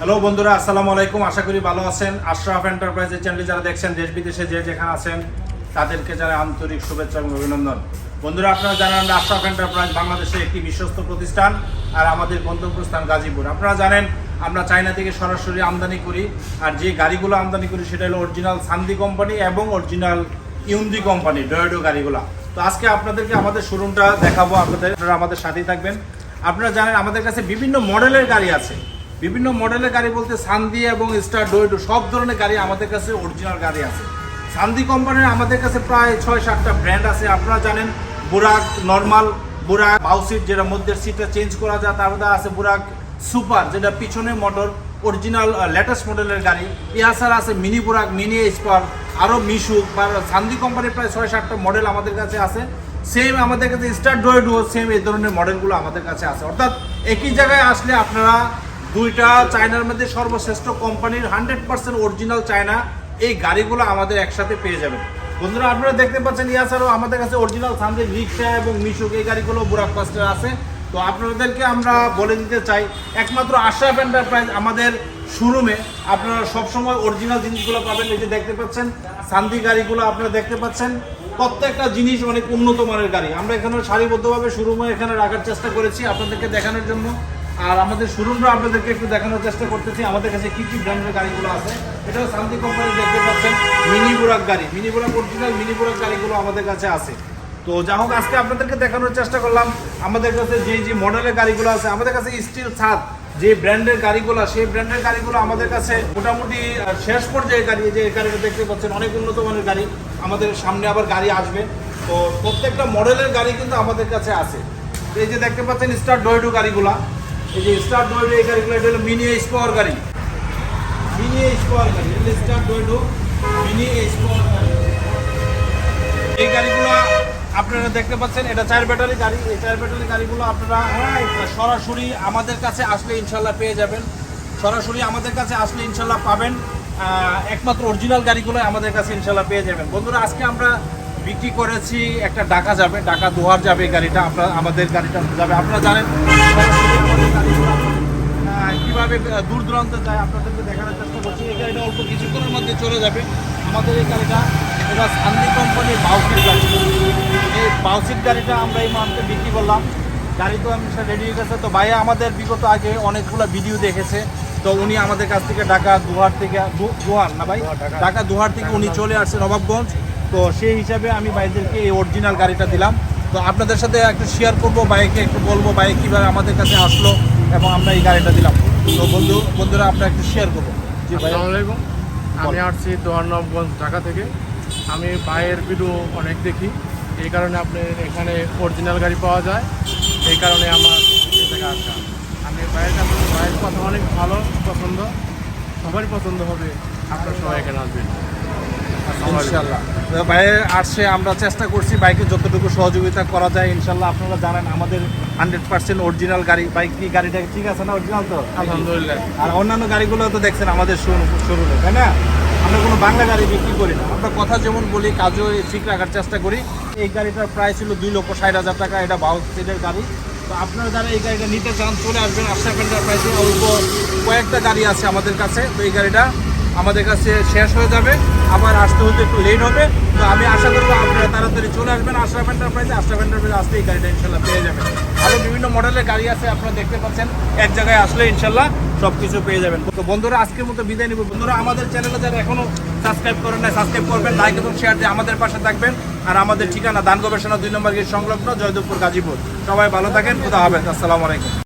Hello বন্ধুরা, আসসালামু আলাইকুম। আশা করি ভালো আছেন। আশরাফ এন্টারপ্রাইজের চ্যানেলে যারা দেখছেন, দেশ বিদেশে যে যেখানে আছেন, তাদেরকে যারা আন্তরিক শুভেচ্ছা এবং অভিনন্দন। বন্ধুরা, আপনারা জানেন আমরা আশরাফ এন্টারপ্রাইজ বাংলাদেশের একটি বিশ্বস্ত প্রতিষ্ঠান আর আমাদের গন্তব্যস্থান গাজীপুর। আপনারা জানেন, আমরা চায়না থেকে সরাসরি আমদানি করি আর যে গাড়িগুলো আমদানি করি সেটা হলো অরিজিনাল সান্দি কোম্পানি এবং অরিজিনাল ইউন্দি কোম্পানি ডয়েডো গাড়িগুলো। তো আজকে আপনাদেরকে আমাদের শোরুমটা দেখাবো আপনাদের আমাদের সাথেই থাকবেন। আপনারা জানেন, আমাদের কাছে বিভিন্ন মডেলের গাড়ি আছে। বিভিন্ন মডেলের গাড়ি বলতে সান্দি এবং স্টার ডোয়েডো সব ধরনের গাড়ি আমাদের কাছে অরিজিনাল গাড়ি আছে। সান্দি কোম্পানির আমাদের কাছে প্রায় ছয় সাতটা ব্র্যান্ড আছে। আপনারা জানেন বুরাক নর্মাল, বুরাক বাউসিট যেটা মধ্যে সিটটা চেঞ্জ করা যায় তারপরে আছে বুরাক সুপার, যেটা পিছনে মোটর অরিজিনাল লেটেস্ট মডেলের গাড়ি। এছাড়া আছে মিনি বুরাক, মিনি স্পার আরও মিশুক, বা সান্দি কোম্পানির প্রায় ছয় সাতটা মডেল আমাদের কাছে আছে। সেম আমাদের কাছে স্টার ডোয়েডো সেম এই ধরনের মডেলগুলো আমাদের কাছে আছে। অর্থাৎ একই জায়গায় আসলে আপনারা দুইটা চায়নার মধ্যে সর্বশ্রেষ্ঠ কোম্পানির হান্ড্রেড পার্সেন্ট অরিজিনাল চায়না, এই গাড়িগুলো আমাদের একসাথে পেয়ে যাবেন। বন্ধুরা, আপনারা দেখতে পাচ্ছেন ইয়াছাড়াও আমাদের কাছে অরিজিনাল সামদের রিক্সা এবং মিশুক, এই গাড়িগুলো বুরাক কস্টের আছে। তো আপনাদেরকে আমরা বলে দিতে চাই, একমাত্র আশরাফ এন্টারপ্রাইজ আমাদের শোরুমে আপনারা সবসময় অরিজিনাল জিনিসগুলো পাবেন। এই যে দেখতে পাচ্ছেন, সান্দি গাড়িগুলো আপনারা দেখতে পাচ্ছেন। প্রত্যেকটা জিনিস অনেক উন্নত মানের গাড়ি। আমরা এখানে সারিবদ্ধভাবে শোরুমে এখানে রাখার চেষ্টা করেছি আপনাদেরকে দেখানোর জন্য। আর আমাদের শোরুমটা আপনাদেরকে একটু দেখানোর চেষ্টা করতেছি। আমাদের কাছে কি কি ব্র্যান্ডের গাড়িগুলো আছে? এটাও শান্তি কোম্পানি দেখতে পাচ্ছেন, মিনি বুরাক গাড়ি। মিনি বুরাক অরিজিনাল মিনি বুরাক গাড়িগুলো আমাদের কাছে আছে। তো যা হোক, আজকে আপনাদেরকে দেখানোর চেষ্টা করলাম। আমাদের কাছে যে যে মডেলের গাড়িগুলো আছে, আমাদের কাছে স্টিল ছাদ, যে ব্র্যান্ডের গাড়িগুলো, সেই ব্র্যান্ডের গাড়িগুলো আমাদের কাছে মোটামুটি শেষ পর্যায়ে গাড়ি যে গাড়িটা দেখতে পাচ্ছেন, অনেক উন্নত মানের গাড়ি। আমাদের সামনে আবার গাড়ি আসবে। তো প্রত্যেকটা মডেলের গাড়ি কিন্তু আমাদের কাছে আছে। এই যে দেখতে পাচ্ছেন স্টার ডয়েডো গাড়িগুলা। এই যে স্টার ডয়েডো এই গাড়িগুলো এটা হলো মিনি স্পোয়ার গাড়ি। মিনি স্পোয়ার গাড়ি এটা স্টার ডয়েডো মিনি স্পোয়ার গাড়ি। এই গাড়িগুলো আপনারা দেখতে পাচ্ছেন, এটা চার ব্যাটারি গাড়ি। এই চার ব্যাটারি গাড়িগুলো আপনারা সরাসরি আমাদের কাছে আসলে ইনশাল্লাহ পেয়ে যাবেন। সরাসরি আমাদের কাছে আসলে ইনশাল্লাহ পাবেন একমাত্র অরিজিনাল গাড়িগুলো আমাদের কাছে ইনশাল্লাহ পেয়ে যাবেন। বন্ধুরা, আজকে আমরা বিক্রি করেছি একটা ডাকা যাবে ডাকা দুহার যাবে গাড়িটা আপনার আমাদের গাড়িটা যাবে। আপনারা জানেন কীভাবে দূর দূরান্তে যায় আপনাদেরকে দেখানোর চেষ্টা করছি। এই গাড়িটা অল্প কিছুক্ষণের মধ্যে চলে যাবে। আমাদের এই গাড়িটা এটা সান্দি কোম্পানির বাউসির গাড়ি। এই বাউসির গাড়িটা আমরা এই মুহূর্তে বিক্রি করলাম। গাড়ি তো আমি রেডি হয়ে গেছে। তো ভাইয়া আমাদের বিগত আগে অনেকগুলো ভিডিও দেখেছে। তো উনি আমাদের কাছ থেকে ঢাকা দুহার থেকে দুহার না ভাই? ঢাকা। দুহার থেকে উনি চলে আসছে নবাবগঞ্জ। তো সেই হিসাবে আমি ভাইদেরকে এই অরিজিনাল গাড়িটা দিলাম। তো আপনাদের সাথে একটু শেয়ার করব বাইকে একটু বলব বাইক কীভাবে আমাদের কাছে আসলো এবং আমরা এই গাড়িটা দিলাম। তো বন্ধু বন্ধুরা আমরা একটু শেয়ার করব। জি ভাই। আলাইকুম। আমি আসছি দোয়ারনবগঞ্জ ঢাকা থেকে। আমি বাইয়ের ভিডিও অনেক দেখি। এই কারণে আপনার এখানে অরিজিনাল গাড়ি পাওয়া যায়। এই কারণে আমার আসা। আমি বাইয়ের কাছে বাইয়ের কথা অনেক ভালো পছন্দ। সবারই পছন্দ হবে। আপনার সবাই এখানে আসবেন। ইনশাল্লাহ ভাইয়ের আসছে আমরা চেষ্টা করছি বাইকে যতটুকু সহযোগিতা করা যায় ইনশাল্লাহ আপনারা জানেন আমাদের হান্ড্রেড পার্সেন্ট অরিজিনাল গাড়ি। বাইক কি গাড়িটা ঠিক আছে না অরিজিনাল তো? আলহামদুলিল্লাহ। আর অন্যান্য গাড়িগুলো তো দেখছেন আমাদের শুরু শোরুমে তাই না? আমরা কোনো বাংলা গাড়ি বিক্রি করি না। আমরা কথা যেমন বলি কাজও ঠিক রাখার চেষ্টা করি। এই গাড়িটার প্রায় ছিল দুই লক্ষ ষাট হাজার টাকা এটা বাউস সিটের গাড়ি। তো আপনারা যারা এই গাড়িটা নিতে চান চলে আসবেন। আশা প্রাইসে অল্প কয়েকটা গাড়ি আছে আমাদের কাছে। তো এই গাড়িটা আমাদের কাছে শেষ হয়ে যাবে। আবার আসতে হতে একটু লেট হবে। তো আমি আশা করব আপনারা তাড়াতাড়ি চলে আসবেন আশরাফ এন্টারপ্রাইজে আশরাফ এন্টারপ্রাইজে আসলে এই গাড়িটা ইনশাল্লাহ পেয়ে যাবেন। আরও বিভিন্ন মডেলের গাড়ি আছে, আপনারা দেখতে পাচ্ছেন। এক জায়গায় আসলে ইনশাল্লাহ সব কিছু পেয়ে যাবেন। তো বন্ধুরা, আজকের মতো বিদায় নিব। বন্ধুরা, আমাদের চ্যানেলে যারা এখনও সাবস্ক্রাইব করেন না সাবস্ক্রাইব করবেন লাইক এবং শেয়ার দিয়ে আমাদের পাশে থাকবেন। আর আমাদের ঠিকানা দান গবেষণা দুই নম্বর গেট সংলগ্ন জয়দেবপুর গাজীপুর। সবাই ভালো থাকেন, খুদা হাফেজ। আসসালামু আলাইকুম।